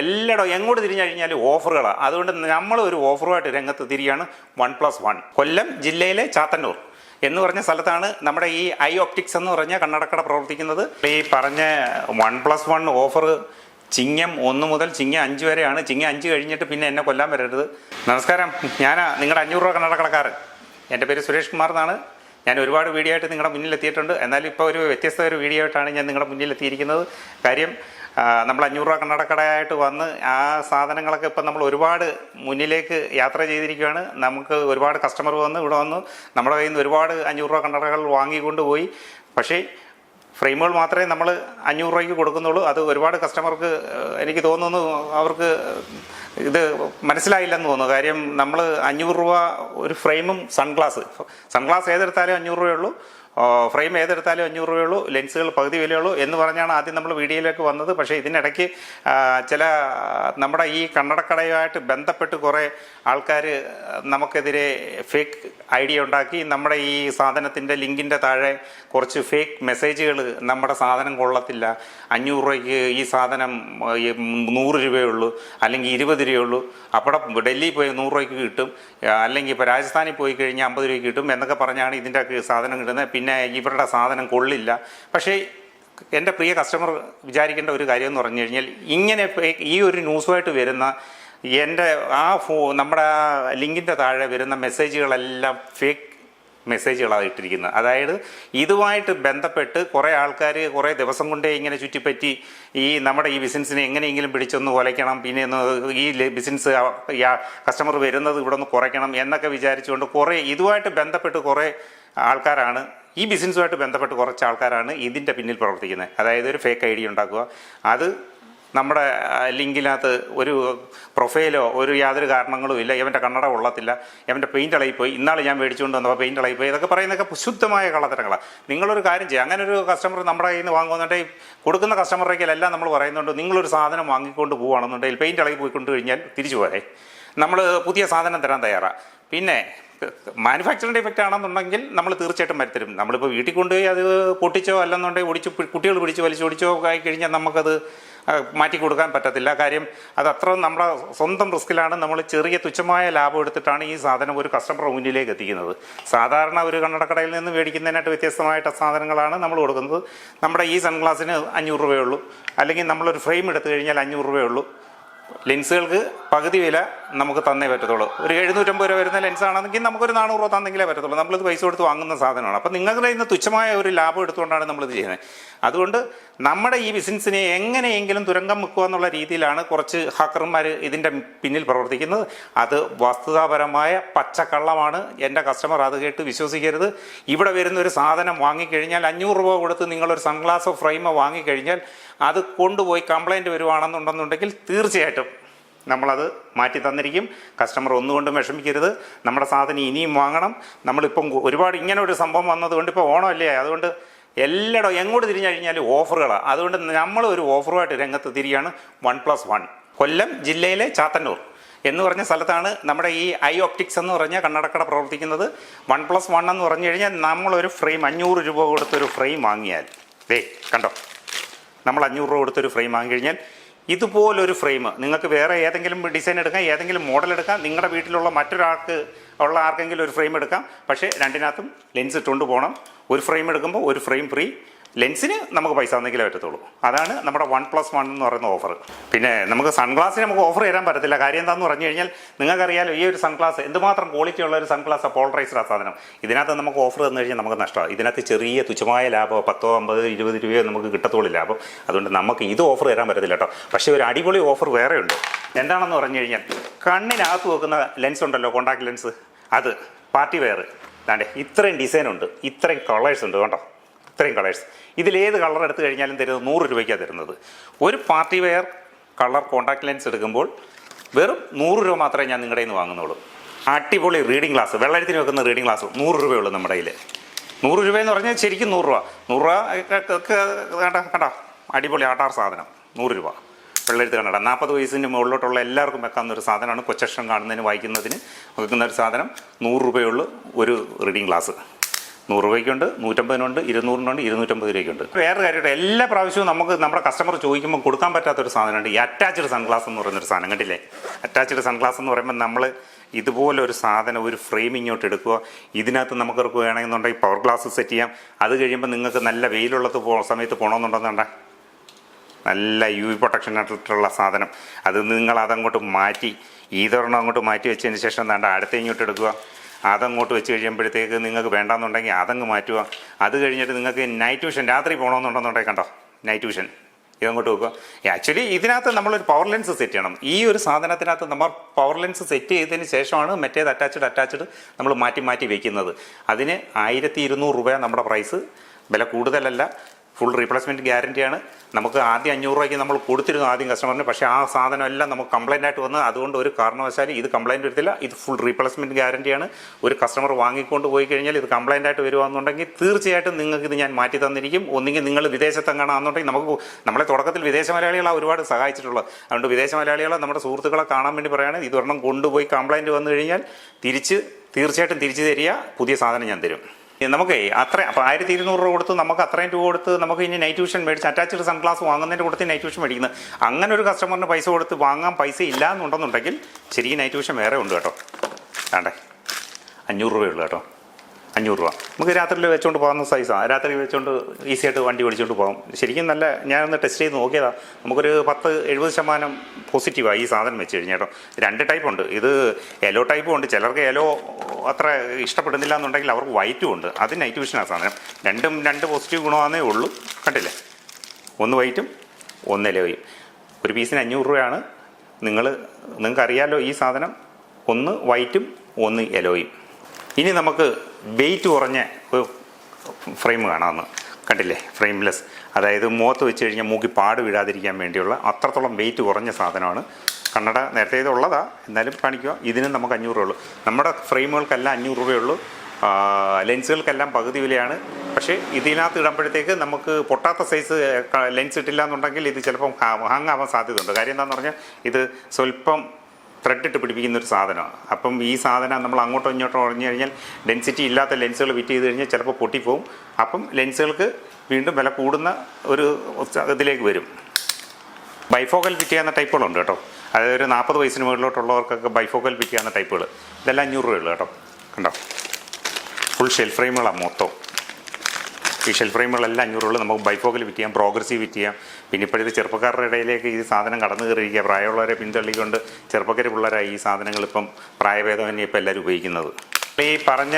എല്ലായിടവും എങ്ങോട്ട് തിരിഞ്ഞു കഴിഞ്ഞാലും ഓഫറുകളാണ് അതുകൊണ്ട് നമ്മൾ ഒരു ഓഫറുമായിട്ട് രംഗത്ത് തിരിയാണ് വൺ പ്ലസ് വൺ. കൊല്ലം ജില്ലയിലെ ചാത്തന്നൂർ എന്ന് പറഞ്ഞ സ്ഥലത്താണ് നമ്മുടെ ഈ ഐ ഒപ്റ്റിക്സ് എന്ന് പറഞ്ഞ കണ്ണടക്കട പ്രവർത്തിക്കുന്നത്. ഈ പറഞ്ഞ വൺ പ്ലസ് വൺ ഓഫർ ചിങ്ങം ഒന്ന് മുതൽ ചിങ്ങം അഞ്ച് വരെയാണ്. ചിങ്ങം അഞ്ച് കഴിഞ്ഞിട്ട് പിന്നെ എന്നെ കൊല്ലാൻ വരരുത്. നമസ്കാരം. ഞാനാ നിങ്ങളുടെ അഞ്ഞൂറ് രൂപ കണ്ണടക്കടക്കാരൻ. എന്റെ പേര് സുരേഷ് കുമാർ എന്നാണ്. ഞാൻ ഒരുപാട് വീഡിയോ ആയിട്ട് നിങ്ങളുടെ മുന്നിൽ എത്തിയിട്ടുണ്ട് എന്നാൽ ഇപ്പോൾ ഒരു വ്യത്യസ്ത ഒരു വീഡിയോ ആയിട്ടാണ് ഞാൻ നിങ്ങളുടെ മുന്നിൽ എത്തിയിരിക്കുന്നത് കാര്യം നമ്മൾ അഞ്ഞൂറ് രൂപ കണ്ണടക്കടയായിട്ട് വന്ന് ആ സാധനങ്ങളൊക്കെ ഇപ്പം നമ്മൾ ഒരുപാട് മുന്നിലേക്ക് യാത്ര ചെയ്തിരിക്കുകയാണ്. നമുക്ക് ഒരുപാട് കസ്റ്റമർ വന്ന് ഇവിടെ വന്ന്. നമ്മുടെ കയ്യിൽ നിന്ന് ഒരുപാട് അഞ്ഞൂറ് രൂപ കണ്ണടകൾ വാങ്ങിക്കൊണ്ട് പോയി പക്ഷേ ഫ്രെയിമുകൾ മാത്രമേ നമ്മൾ അഞ്ഞൂറ് രൂപയ്ക്ക് കൊടുക്കുന്നുള്ളൂ. അത് ഒരുപാട് കസ്റ്റമർക്ക് എനിക്ക് തോന്നുന്നു അവർക്ക് ഇത് മനസ്സിലായില്ലെന്ന് തോന്നുന്നു. കാര്യം നമ്മൾ അഞ്ഞൂറ് രൂപ ഒരു ഫ്രെയിമും സൺഗ്ലാസ്. സൺഗ്ലാസ് ഏതെടുത്താലും അഞ്ഞൂറ് രൂപയുള്ളൂ ഫ്രെയിം ഏതെടുത്താലും അഞ്ഞൂറ് രൂപയുള്ളൂ ലെൻസുകൾ പകുതി വിലയുള്ളൂ എന്ന് പറഞ്ഞാണ് ആദ്യം നമ്മൾ വീഡിയോയിലേക്ക് വന്നത്. പക്ഷേ ഇതിനിടയ്ക്ക് ചില നമ്മുടെ ഈ കണ്ണടക്കടയുമായിട്ട് ബന്ധപ്പെട്ട് കുറേ ആൾക്കാർ നമുക്കെതിരെ ഫേക്ക് ഐഡിയ ഉണ്ടാക്കി നമ്മുടെ ഈ സാധനത്തിന്റെ ലിങ്കിന്റെ താഴെ കുറച്ച് ഫേക്ക് മെസ്സേജുകൾ നമ്മുടെ സാധനം കൊള്ളത്തില്ല. അഞ്ഞൂറ് രൂപയ്ക്ക് ഈ സാധനം നൂറ് രൂപയേ ഉള്ളൂ അല്ലെങ്കിൽ ഇരുപത് രൂപയുള്ളൂ അവിടെ ഡൽഹി പോയി നൂറ് രൂപയ്ക്ക് കിട്ടും അല്ലെങ്കിൽ ഇപ്പോൾ രാജസ്ഥാനിൽ പോയി കഴിഞ്ഞാൽ അമ്പത് രൂപയ്ക്ക് കിട്ടും എന്നൊക്കെ പറഞ്ഞാണ് ഇതിന്റെ സാധനം കിട്ടുന്നത്. പിന്നെ ഇവരുടെ സാധനം കൊള്ളില്ല. പക്ഷേ എന്റെ പ്രിയ കസ്റ്റമർ വിചാരിക്കേണ്ട ഒരു കാര്യം എന്ന് പറഞ്ഞു കഴിഞ്ഞാൽ ഇങ്ങനെ ഈ ഒരു ന്യൂസുമായിട്ട് വരുന്ന എന്റെ ആ ഫോ നമ്മുടെ ആ ലിങ്കിന്റെ താഴെ വരുന്ന മെസ്സേജുകളെല്ലാം ഫേക്ക് മെസ്സേജുകളാണ് ഇട്ടിരിക്കുന്നത്. അതായത് ഇതുമായിട്ട് ബന്ധപ്പെട്ട് കുറേ ആൾക്കാർ കുറേ ദിവസം കൊണ്ടേ ഇങ്ങനെ ചുറ്റിപ്പറ്റി ഈ നമ്മുടെ ഈ ബിസിനസ്സിനെ എങ്ങനെയെങ്കിലും പിടിച്ചൊന്ന് കൊലയ്ക്കണം പിന്നെ ഒന്ന് ഈ ബിസിനസ് കസ്റ്റമർ വരുന്നത് ഇവിടെ ഒന്ന് കുറയ്ക്കണം എന്നൊക്കെ വിചാരിച്ചുകൊണ്ട് കുറേ ഇതുമായിട്ട് ബന്ധപ്പെട്ട് കുറേ ആൾക്കാരാണ് ഈ ബിസിനസ്സുമായിട്ട് ബന്ധപ്പെട്ട് കുറച്ച് ആൾക്കാരാണ് ഇതിന്റെ പിന്നിൽ പ്രവർത്തിക്കുന്നത്. അതായത് ഒരു ഫേക്ക് ഐ ഡി ഉണ്ടാക്കുക. അത് നമ്മുടെ ലിങ്കിനകത്ത് ഒരു പ്രൊഫൈലോ ഒരു യാതൊരു കാരണങ്ങളും ഇല്ല. ഇവന്റെ കണ്ണട കൊള്ളത്തില്ല. ഇവന്റെ പെയിന്റ് ഇളകിപ്പോയി ഇന്നാൾ ഞാൻ മേടിച്ചുകൊണ്ട് വന്നപ്പോൾ പെയിന്റ് ഇളകിപ്പോയി ഇതൊക്കെ പറയുന്നതൊക്കെ ശുദ്ധമായ കള്ളത്തരങ്ങളാണ് നിങ്ങളൊരു കാര്യം ചെയ്യുക അങ്ങനെ ഒരു കസ്റ്റമർ നമ്മുടെ കയ്യിൽ നിന്ന് വാങ്ങുന്നുണ്ടെങ്കിൽ കൊടുക്കുന്ന കസ്റ്റമറേക്കല്ല നമ്മൾ പറയുന്നുണ്ട്. നിങ്ങളൊരു സാധനം വാങ്ങിക്കൊണ്ട് പോവുകയാണെന്നുണ്ടെങ്കിൽ പെയിന്റ് ഇളകി കഴിഞ്ഞാൽ തിരിച്ചു പോരെ. നമ്മൾ പുതിയ സാധനം തരാൻ തയ്യാറാണ് പിന്നെ മാനുഫാക്ചറിങ് ഇഫക്റ്റ് ആണെന്നുണ്ടെങ്കിൽ നമ്മൾ തീർച്ചയായിട്ടും വരുത്തരും. നമ്മളിപ്പോൾ വീട്ടിൽ കൊണ്ടുപോയി അത് പൊട്ടിച്ചോ അല്ലെന്നുണ്ടെങ്കിൽ ഒടിച്ച് കുട്ടികൾ പിടിച്ച് വലിച്ചു ഒടിച്ചോ ആയി കഴിഞ്ഞാൽ നമുക്കത് മാറ്റി കൊടുക്കാൻ പറ്റത്തില്ല. കാര്യം അത് അത്ര നമ്മുടെ സ്വന്തം റിസ്കിലാണ് നമ്മൾ ചെറിയ തുച്ഛമായ ലാഭം എടുത്തിട്ടാണ് ഈ സാധനം ഒരു കസ്റ്റമർ മുന്നിലേക്ക് എത്തിക്കുന്നത്. സാധാരണ ഒരു കണ്ണടക്കടയിൽ നിന്ന് മേടിക്കുന്നതിനായിട്ട് വ്യത്യസ്തമായിട്ട് സാധനങ്ങളാണ് നമ്മൾ കൊടുക്കുന്നത്. നമ്മുടെ ഈ സൺഗ്ലാസിന് അഞ്ഞൂറ് രൂപയുള്ളൂ അല്ലെങ്കിൽ നമ്മളൊരു ഫ്രെയിം എടുത്തു കഴിഞ്ഞാൽ അഞ്ഞൂറ് രൂപയുള്ളൂ ലെൻസുകൾക്ക് പകുതി വില നമുക്ക് തന്നേ പറ്റത്തുള്ളൂ. ഒരു എഴുന്നൂറ്റമ്പത് രൂപ വരുന്ന ലെൻസ് ആണെങ്കിൽ നമുക്കൊരു നാനൂറ് രൂപ തന്നെങ്കിലേ പറ്റത്തുള്ളൂ. നമ്മളിത് പൈസ കൊടുത്ത് വാങ്ങുന്ന സാധനമാണ്. അപ്പം നിങ്ങളുടെ ഇന്ന് തുച്ഛമായ ഒരു ലാഭം എടുത്തുകൊണ്ടാണ് നമ്മളിത് ചെയ്യുന്നത്. അതുകൊണ്ട് നമ്മുടെ ഈ ബിസിനസ്സിനെ എങ്ങനെയെങ്കിലും തുരങ്കം വെക്കുക എന്നുള്ള രീതിയിലാണ് കുറച്ച് ഹാക്കർമാർ ഇതിന്റെ പിന്നിൽ പ്രവർത്തിക്കുന്നത്. അത് വസ്തുതാപരമായ പച്ചക്കള്ളമാണ്. എന്റെ കസ്റ്റമർ അത് കേട്ട് വിശ്വസിക്കരുത്. ഇവിടെ വരുന്ന ഒരു സാധനം വാങ്ങിക്കഴിഞ്ഞാൽ അഞ്ഞൂറ് രൂപ കൊടുത്ത് നിങ്ങളൊരു സൺഗ്ലാസോ ഫ്രെയിമോ വാങ്ങിക്കഴിഞ്ഞാൽ അത് കൊണ്ടുപോയി കംപ്ലൈന്റ് വരുവാണെന്നുണ്ടെന്നുണ്ടെങ്കിൽ തീർച്ചയായിട്ടും നമ്മളത് മാറ്റി തന്നിരിക്കും. കസ്റ്റമർ ഒന്നുകൊണ്ടും വിഷമിക്കരുത്. നമ്മുടെ സാധനം ഇനിയും വാങ്ങണം. നമ്മളിപ്പം ഒരുപാട് ഇങ്ങനെ ഒരു സംഭവം വന്നതുകൊണ്ട് ഇപ്പോൾ ഓണമല്ലേ? അതുകൊണ്ട് എല്ലായിടവും എങ്ങോട്ട് തിരിഞ്ഞു കഴിഞ്ഞാലും ഓഫറുകളാണ് അതുകൊണ്ട് നമ്മൾ ഒരു ഓഫറുമായിട്ട് രംഗത്ത് തിരിയാണ് വൺ പ്ലസ് വൺ കൊല്ലം ജില്ലയിലെ ചാത്തന്നൂർ എന്ന് പറഞ്ഞ സ്ഥലത്താണ് നമ്മുടെ ഈ ഐ ഓപ്റ്റിക്സ് എന്ന് പറഞ്ഞ കണ്ണടക്കട പ്രവർത്തിക്കുന്നത്. വൺ പ്ലസ് വൺ എന്ന് പറഞ്ഞു കഴിഞ്ഞാൽ നമ്മളൊരു ഫ്രെയിം അഞ്ഞൂറ് രൂപ കൊടുത്തൊരു ഫ്രെയിം വാങ്ങിയാൽ. ദേ കണ്ടോ? നമ്മൾ അഞ്ഞൂറ് രൂപ കൊടുത്തൊരു ഫ്രെയിം വാങ്ങിക്കഴിഞ്ഞാൽ ഇതുപോലൊരു ഫ്രെയിം നിങ്ങൾക്ക് വേറെ ഏതെങ്കിലും ഡിസൈൻ എടുക്കാം ഏതെങ്കിലും മോഡൽ എടുക്കാം നിങ്ങളുടെ വീട്ടിലുള്ള മറ്റൊരാൾക്ക് ഉള്ള ആർക്കെങ്കിലും ഒരു ഫ്രെയിം എടുക്കാം. പക്ഷേ രണ്ടിനകത്തും ലെൻസ് ഇട്ടുകൊണ്ട് പോകണം. ഒരു ഫ്രെയിം എടുക്കുമ്പോൾ ഒരു ഫ്രെയിം ഫ്രീ ലെൻസിന് നമുക്ക് പൈസ തന്നെങ്കിലേ പറ്റത്തുള്ളൂ. അതാണ് നമ്മുടെ വൺ പ്ലസ് വൺ എന്ന് പറയുന്ന ഓഫർ പിന്നെ നമുക്ക് സൺഗ്ലാസിന് നമുക്ക് ഓഫർ തരാൻ പറ്റത്തില്ല. കാര്യം എന്താണെന്ന് പറഞ്ഞു കഴിഞ്ഞാൽ നിങ്ങൾക്കറിയാലോ ഈ ഒരു സൺഗ്ലാസ് എന്തുമാത്രം ക്വാളിറ്റി ഉള്ള ഒരു സൺഗ്ലാസ് പോളറൈസ്ഡ് ആ സാധനം. ഇതിനകത്ത് നമുക്ക് ഓഫർ തന്നു കഴിഞ്ഞാൽ നമുക്ക് നഷ്ടമാണ് ഇതിനകത്ത് ചെറിയ തുച്ഛമായ ലാഭം പത്തോ അമ്പത് ഇരുപത് രൂപയോ നമുക്ക് കിട്ടത്തുള്ളൂ ലാഭം അതുകൊണ്ട് നമുക്ക് ഇത് ഓഫർ തരാൻ പറ്റത്തില്ല കേട്ടോ. പക്ഷേ ഒരു അടിപൊളി ഓഫർ വേറെ ഉണ്ട്. എന്താണെന്ന് പറഞ്ഞു കഴിഞ്ഞാൽ കണ്ണിനകത്ത് വെക്കുന്ന ലെൻസ് ഉണ്ടല്ലോ കോണ്ടാക്ട് ലെൻസ് അത് പാർട്ടി വെയർ. ദാണ്ടെ ഇത്രയും ഡിസൈൻ ഉണ്ട്. ഇത്രയും കളേഴ്സ് ഉണ്ട് കേട്ടോ. ഇത്രയും കളേഴ്സ് ഇതിലേത് കളർ എടുത്തു കഴിഞ്ഞാലും തരുന്നത് നൂറ് രൂപയ്ക്കാണ് തരുന്നത്. ഒരു party wear colour contact lens എടുക്കുമ്പോൾ വെറും നൂറ് രൂപ മാത്രമേ ഞാൻ നിങ്ങളുടെ നിന്ന് വാങ്ങുന്നുള്ളൂ. അടിപൊളി റീഡിംഗ് ഗ്ലാസ് വെള്ളത്തിന് വെക്കുന്ന റീഡിംഗ് ഗ്ലാസ് നൂറ് രൂപയുള്ളൂ നമ്മുടെ കയ്യിൽ നൂറ് രൂപയെന്ന് പറഞ്ഞാൽ ശരിക്കും നൂറ് രൂപ. നൂറ് രൂപ കണ്ട കണ്ട? അടിപൊളി ആട്ടാർ സാധനം നൂറ് രൂപ. വെള്ളെഴുത്ത് കണ്ണട നാൽപ്പത് വയസ്സിന് മുകളിലോട്ടുള്ള എല്ലാവർക്കും വെക്കാവുന്ന ഒരു സാധനമാണ്. കൊച്ചക്ഷം കാണുന്നതിന് വായിക്കുന്നതിന് വെക്കുന്ന ഒരു സാധനം നൂറ് രൂപയുള്ളൂ ഒരു റീഡിംഗ് ഗ്ലാസ് നൂറ് രൂപയ്ക്കുണ്ട് നൂറ്റമ്പതിനുണ്ട് ഇരുന്നൂറിനുണ്ട് ഇരുന്നൂറ്റമ്പത് രൂപയ്ക്കുണ്ട്. വേറെ കാര്യമായിട്ട് എല്ലാ പ്രാവശ്യവും നമുക്ക് നമ്മുടെ കസ്റ്റമർ ചോദിക്കുമ്പോൾ കൊടുക്കാൻ പറ്റാത്തൊരു സാധനമുണ്ട്. ഈ അറ്റാച്ച്ഡ് സൺഗ്ലാസ് എന്ന് പറയുന്നൊരു സാധനം കണ്ടില്ലേ? അറ്റാച്ച്ഡ് സൺഗ്ലാസ് എന്ന് പറയുമ്പോൾ നമ്മൾ ഇതുപോലെ ഒരു സാധനം ഒരു ഫ്രെയിം ഇങ്ങോട്ട് എടുക്കുക. ഇതിനകത്ത് നമുക്ക് വേണമെന്നുണ്ടെങ്കിൽ പവർ ഗ്ലാസ് സെറ്റ് ചെയ്യാം. അത് കഴിയുമ്പോൾ നിങ്ങൾക്ക് നല്ല വെയിലുള്ളത് പോ സമയത്ത് പോകണമെന്നുണ്ടെന്നുണ്ടെ നല്ല യു വി പ്രൊട്ടക്ഷൻ ആയിട്ടുള്ള സാധനം. അത് നിങ്ങൾ അതങ്ങോട്ട് മാറ്റി ഈതൊരെണ്ണം അങ്ങോട്ട് മാറ്റി വെച്ചതിന് ശേഷം നല്ല അടുത്ത ഇങ്ങോട്ട് എടുക്കുക. അതങ്ങോട്ട് വെച്ച് കഴിയുമ്പോഴത്തേക്ക് നിങ്ങൾക്ക് വേണ്ടാന്നുണ്ടെങ്കിൽ അതങ്ങ് മാറ്റുക. അത് കഴിഞ്ഞിട്ട് നിങ്ങൾക്ക് നൈറ്റ് ട്യൂഷൻ രാത്രി പോകണമെന്നുണ്ടെന്നുണ്ടെങ്കിൽ കണ്ടോ? നൈറ്റ് ട്യൂഷൻ ഇതങ്ങോട്ട് വെക്കുക. ആക്ച്വലി ഇതിനകത്ത് നമ്മളൊരു പവർ ലെൻസ് സെറ്റ് ചെയ്യണം. ഈ ഒരു സാധനത്തിനകത്ത് നമ്മൾ പവർ ലെൻസ് സെറ്റ് ചെയ്തതിന് ശേഷമാണ് മറ്റേത് അറ്റാച്ച്ഡ് അറ്റാച്ച്ഡ് നമ്മൾ മാറ്റി മാറ്റി വെക്കുന്നത്. അതിന് ആയിരത്തി ഇരുന്നൂറ് രൂപ നമ്മുടെ പ്രൈസ് വില കൂടുതലല്ല. ഫുൾ റീപ്ലേസ്മെന്റ് ഗ്യാരണ്ടിയാണ് നമുക്ക് ആദ്യം അഞ്ഞൂറ് രൂപയ്ക്ക് നമ്മൾ കൊടുത്തിരുന്നു ആദ്യം കസ്റ്റമറിന് പക്ഷേ ആ സാധനം എല്ലാം നമുക്ക് കംപ്ലൈന്റ് ആയിട്ട് വന്ന് അതുകൊണ്ട് ഒരു കാരണവശാലും ഇത് കംപ്ലൈന്റ് വരത്തില്ല ഇത് ഫുൾ റീപ്ലേസ്മെന്റ് ഗ്യാരണ്ടിയാണ് ഒരു കസ്റ്റമർ വാങ്ങിക്കൊണ്ട് പോയി കഴിഞ്ഞാൽ ഇത് കംപ്ലൈന്റ് ആയിട്ട് വരുവാന്നുണ്ടെങ്കിൽ തീർച്ചയായിട്ടും നിങ്ങൾക്ക് ഇത് ഞാൻ മാറ്റി തന്നിരിക്കും. ഒന്നുകിൽ നിങ്ങൾ വിദേശത്തെങ്ങാണെന്നുണ്ടെങ്കിൽ നമുക്ക് നമ്മളെ തുടക്കത്തിൽ വിദേശ മലയാളികളാണ് ഒരുപാട് സഹായിച്ചിട്ടുള്ളത്. അതുകൊണ്ട് വിദേശ മലയാളികളെ നമ്മുടെ സുഹൃത്തുക്കളെ കാണാൻ വേണ്ടി പറയുകയാണ് ഇതൊരെണ്ണം കൊണ്ടുപോയി കംപ്ലൈന്റ് വന്നു കഴിഞ്ഞാൽ തിരിച്ച് തീർച്ചയായിട്ടും തിരിച്ചു തരിക. പുതിയ സാധനം ഞാൻ തരും. നമുക്ക് അത്ര അപ്പോൾ ആയിരത്തി ഇരുന്നൂറ് രൂപ കൊടുത്ത് നമുക്ക് അത്രയും രൂപ കൊടുത്ത് നമുക്ക് ഇനി നൈറ്റ് ട്യൂഷൻ മേടിച്ച് അറ്റാച്ച്ഡ് സൺഗ്ലാസ് വാങ്ങുന്നതിന്റെ കൊടുത്ത് നൈറ്റ് ട്യൂഷൻ മേടിക്കുന്നത് അങ്ങനെ ഒരു കസ്റ്റമറിന് പൈസ കൊടുത്ത് വാങ്ങാൻ പൈസ ഇല്ല എന്നുണ്ടെന്നുണ്ടെങ്കിൽ ശരിക്കും നൈറ്റ് ട്യൂഷൻ വേറെ ഉണ്ട് കേട്ടോ. വേണ്ടേ അഞ്ഞൂറ് രൂപയേ ഉള്ളൂ കേട്ടോ. അഞ്ഞൂറ് രൂപ. നമുക്ക് രാത്രിയിൽ വെച്ചുകൊണ്ട് പോകുന്ന സൈസാണ് രാത്രി വെച്ചുകൊണ്ട് ഈസി ആയിട്ട് വണ്ടി ഓടിച്ചുകൊണ്ട് പോകും. ശരിക്കും നല്ല ഞാനൊന്ന് ടെസ്റ്റ് ചെയ്ത് നോക്കിയതാണ് നമുക്കൊരു പത്ത് എഴുപത് ശതമാനം പോസിറ്റീവാണ് ഈ സാധനം വെച്ച് കഴിഞ്ഞാൽ കേട്ടോ. രണ്ട് ടൈപ്പ് ഉണ്ട്. ഇത് യെല്ലോ ടൈപ്പും ഉണ്ട്. ചിലർക്ക് യെല്ലോ അത്ര ഇഷ്ടപ്പെടുന്നില്ല എന്നുണ്ടെങ്കിൽ അവർക്ക് വൈറ്റും ഉണ്ട്. അത് നൈറ്റ് വിഷനാണ് സാധനം. രണ്ടും രണ്ട് പോസിറ്റീവ് ഗുണമാണെന്നേ ഉള്ളൂ. കണ്ടില്ലേ? ഒന്ന് വൈറ്റും ഒന്ന് ഇലവയും. ഒരു പീസിന് അഞ്ഞൂറ് രൂപയാണ്. നിങ്ങൾ നിങ്ങൾക്കറിയാലോ ഈ സാധനം. ഒന്ന് വൈറ്റും ഒന്ന് എലോയും ഇനി നമുക്ക് വെയിറ്റ് കുറഞ്ഞ ഒരു ഫ്രെയിം കാണാമെന്ന് കണ്ടില്ലേ? ഫ്രെയിംലെസ് അതായത് മുഖത്ത് വെച്ച് കഴിഞ്ഞാൽ മൂക്കി പാട് വിടാതിരിക്കാൻ വേണ്ടിയുള്ള അത്രത്തോളം വെയിറ്റ് കുറഞ്ഞ സാധനമാണ് കണ്ണട നേരത്തെ ഇത് ഉള്ളതാ എന്നാലും കാണിക്കുക. ഇതിനും നമുക്ക് അഞ്ഞൂറ് രൂപയുള്ളൂ നമ്മുടെ ഫ്രെയിമുകൾക്കെല്ലാം അഞ്ഞൂറ് രൂപയുള്ളൂ ലെൻസുകൾക്കെല്ലാം പകുതി വിലയാണ്. പക്ഷേ ഇതിനകത്ത് ഇടുമ്പോഴത്തേക്ക് നമുക്ക് പൊട്ടാത്ത സൈസ് ലെൻസ് ഇട്ടില്ല എന്നുണ്ടെങ്കിൽ ഇത് ചിലപ്പം ഹാങ് ആവാൻ സാധ്യതയുണ്ട്. കാര്യം എന്താണെന്ന് പറഞ്ഞാൽ ഇത് സ്വല്പം ത്രെഡ് ഇട്ട് പിടിപ്പിക്കുന്ന ഒരു സാധനമാണ്. അപ്പം ഈ സാധനം നമ്മൾ അങ്ങോട്ടോ ഇങ്ങോട്ടോ പറഞ്ഞു കഴിഞ്ഞാൽ ഡെൻസിറ്റി ഇല്ലാത്ത ലെൻസുകൾ ഫിറ്റ് ചെയ്ത് കഴിഞ്ഞാൽ ചിലപ്പോൾ പൊട്ടിപ്പോവും. അപ്പം ലെൻസുകൾക്ക് വീണ്ടും വില കൂടുന്ന ഒരു ഇതിലേക്ക് വരും. ബൈഫോക്കൽ ഫിറ്റ് ചെയ്യുന്ന ടൈപ്പുകളുണ്ട് കേട്ടോ. അതായത് ഒരു നാൽപ്പത് വയസ്സിന് മുകളിലോട്ടുള്ളവർക്കൊക്കെ ബൈഫോക്കൽ ചെയ്യുന്ന ടൈപ്പുകൾ. ഇതെല്ലാം അഞ്ഞൂറ് രൂപയുള്ളൂ കേട്ടോ. കണ്ടോ? ഫുൾ ഷെൽഫ് ഫ്രെയിമുകളാണ് മൊത്തം. ഈ ഷെൽഫ് ഫ്രെയിമുകളെല്ലാം അഞ്ഞൂറ് രൂപ നമുക്ക് ബൈഫോക്കൽ വിറ്റ് ചെയ്യാം പ്രോഗ്രസീവ് വിറ്റ് ചെയ്യാം. പിന്നെ ഇപ്പോഴത്തെ ചെറുപ്പക്കാരുടെ ഇടയിലേക്ക് ഈ സാധനം കടന്നു കയറിയിരിക്കുക. പ്രായമുള്ളവരെ പിന്തള്ളിക്കൊണ്ട് ചെറുപ്പക്കാർ പിള്ളേരായി ഈ സാധനങ്ങൾ ഇപ്പം പ്രായഭേദമന്യേ ഇപ്പം എല്ലാവരും ഉപയോഗിക്കുന്നത്. ഈ പറഞ്ഞ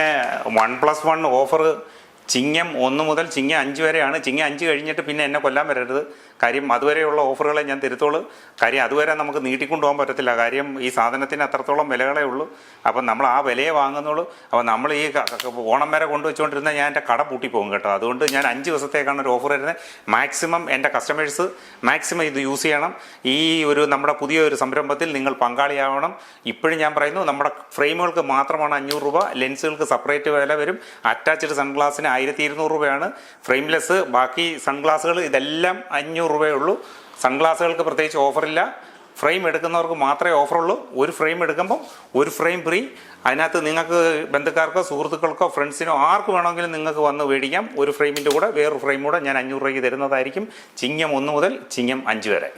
വൺ പ്ലസ് വൺ ഓഫർ ചിങ്ങം ഒന്ന് മുതൽ ചിങ്ങം അഞ്ച് വരെയാണ്. ചിങ്ങം അഞ്ച് കഴിഞ്ഞിട്ട് പിന്നെ എന്നെ കൊല്ലാൻ വരരുത്. കാര്യം അതുവരെയുള്ള ഓഫറുകളെ ഞാൻ തിരുത്തോളൂ. കാര്യം അതുവരെ നമുക്ക് നീട്ടിക്കൊണ്ടു പോകാൻ പറ്റത്തില്ല. കാര്യം ഈ സാധനത്തിന് അത്രത്തോളം വിലകളേ ഉള്ളൂ. അപ്പം നമ്മൾ ആ വിലയെ വാങ്ങുന്നുള്ളൂ. അപ്പോൾ നമ്മൾ ഈ ഓണം വരെ കൊണ്ടുവച്ചുകൊണ്ടിരുന്ന ഞാൻ എന്റെ കട പൂട്ടിപ്പോകും കേട്ടോ. അതുകൊണ്ട് ഞാൻ അഞ്ച് ദിവസത്തേക്കാണ് ഒരു ഓഫർ വരുന്നത്. മാക്സിമം എന്റെ കസ്റ്റമേഴ്സ് മാക്സിമം ഇത് യൂസ് ചെയ്യണം. ഈ ഒരു നമ്മുടെ പുതിയ ഒരു സംരംഭത്തിൽ നിങ്ങൾ പങ്കാളിയാവണം. ഇപ്പോഴും ഞാൻ പറയുന്നു നമ്മുടെ ഫ്രെയിമുകൾക്ക് മാത്രമാണ് അഞ്ഞൂറ് രൂപ ലെൻസുകൾക്ക് സെപ്പറേറ്റ് വില വരും. അറ്റാച്ച്ഡ് സൺഗ്ലാസിന് ആയിരത്തി ഇരുന്നൂറ് രൂപയാണ്. ഫ്രെയിംലെസ് ബാക്കി സൺഗ്ലാസുകൾ ഇതെല്ലാം അഞ്ഞൂറ് രൂപയേ ഉള്ളൂ. സൺഗ്ലാസുകൾക്ക് പ്രത്യേകിച്ച് ഓഫറില്ല. ഫ്രെയിം എടുക്കുന്നവർക്ക് മാത്രമേ ഓഫറുള്ളൂ. ഒരു ഫ്രെയിം എടുക്കുമ്പം ഒരു ഫ്രെയിം ഫ്രീ. അതിനകത്ത് നിങ്ങൾക്ക് ബന്ധുക്കാർക്കോ സുഹൃത്തുക്കൾക്കോ ഫ്രണ്ട്സിനോ ആർക്ക് വേണമെങ്കിലും നിങ്ങൾക്ക് വന്ന് മേടിക്കാം. ഒരു ഫ്രെയിമിന്റെ കൂടെ വേറൊരു ഫ്രെയിം കൂടെ ഞാൻ അഞ്ഞൂറ് രൂപയ്ക്ക് തരുന്നതായിരിക്കും. ചിങ്ങം ഒന്ന് മുതൽ ചിങ്ങം അഞ്ച് വരെ.